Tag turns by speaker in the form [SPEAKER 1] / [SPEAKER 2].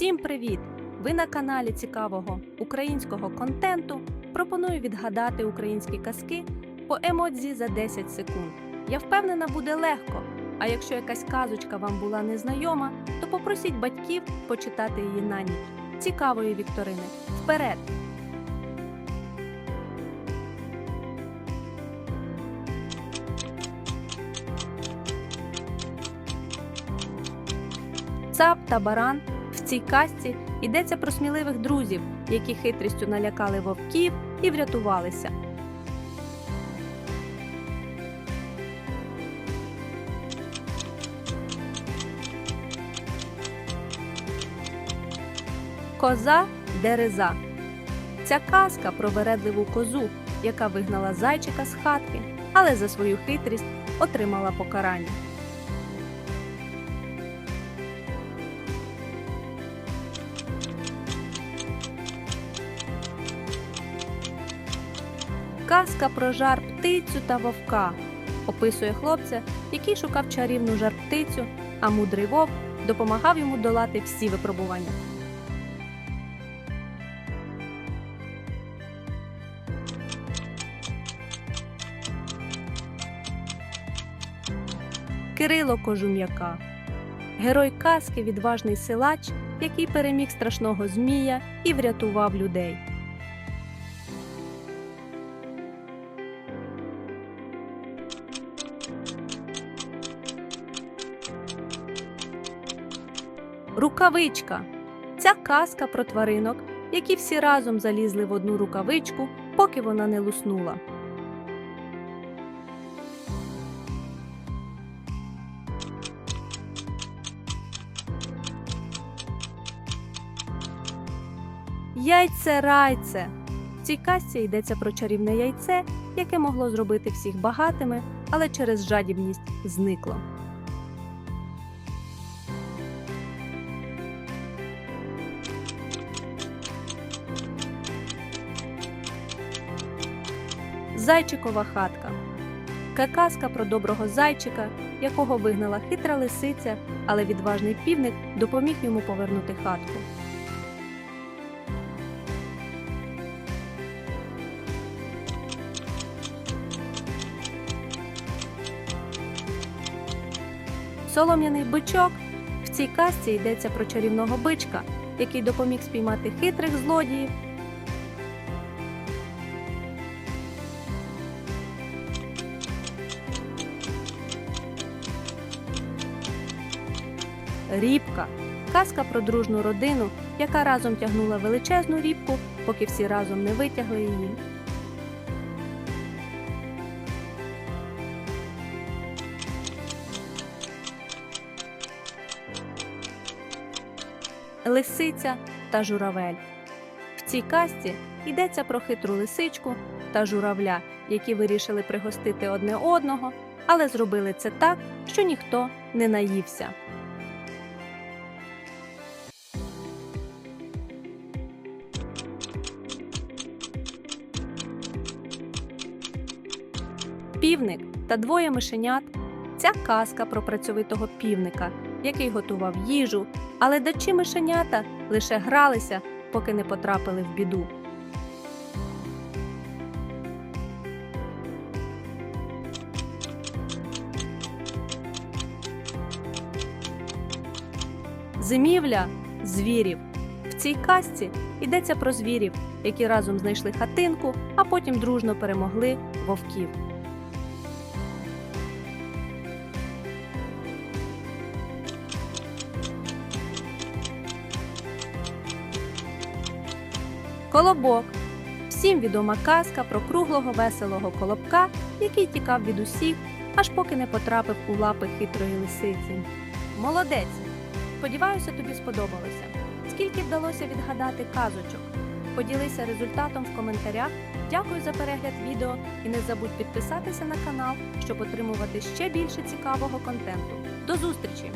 [SPEAKER 1] Всім привіт! Ви на каналі цікавого українського контенту. Пропоную відгадати українські казки по емодзі за 10 секунд. Я впевнена, буде легко. А якщо якась казочка вам була незнайома, то попросіть батьків почитати її на ніч. Цікавої вікторини. Вперед! Цап та баран цій казці йдеться про сміливих друзів, які хитрістю налякали вовків і врятувалися. Коза дереза. Ця казка про вередливу козу, яка вигнала зайчика з хатки, але за свою хитрість отримала покарання. Казка про жар птицю та вовка описує хлопця, який шукав чарівну жар птицю, а мудрий вовк допомагав йому долати всі випробування. Кирило Кожум'яка герой казки відважний силач, який переміг страшного змія і врятував людей. Рукавичка. Ця казка про тваринок, які всі разом залізли в одну рукавичку, поки вона не луснула. Яйце райце. В цій казці йдеться про чарівне яйце, яке могло зробити всіх багатими, але через жадібність зникло. Зайчикова хатка. Казка про доброго зайчика, якого вигнала хитра лисиця, але відважний півник допоміг йому повернути хатку. Солом'яний бичок. В цій казці йдеться про чарівного бичка, який допоміг спіймати хитрих злодіїв Рібка казка про дружну родину, яка разом тягнула величезну рібку, поки всі разом не витягли її. Лисиця та журавель. В цій казці йдеться про хитру лисичку та журавля, які вирішили пригостити одне одного, але зробили це так, що ніхто не наївся. Півник та двоє мишенят. Ця казка про працьовитого півника, який готував їжу, але дачі мишенята лише гралися, поки не потрапили в біду. Зимівля звірів. В цій казці йдеться про звірів, які разом знайшли хатинку, а потім дружно перемогли вовків. Колобок. Всім відома казка про круглого веселого колобка, який тікав від усіх, аж поки не потрапив у лапи хитрої лисиці. Молодець! Сподіваюся, тобі сподобалося. Скільки вдалося відгадати казочок? Поділися результатом в коментарях. Дякую за перегляд відео і не забудь підписатися на канал, щоб отримувати ще більше цікавого контенту. До зустрічі!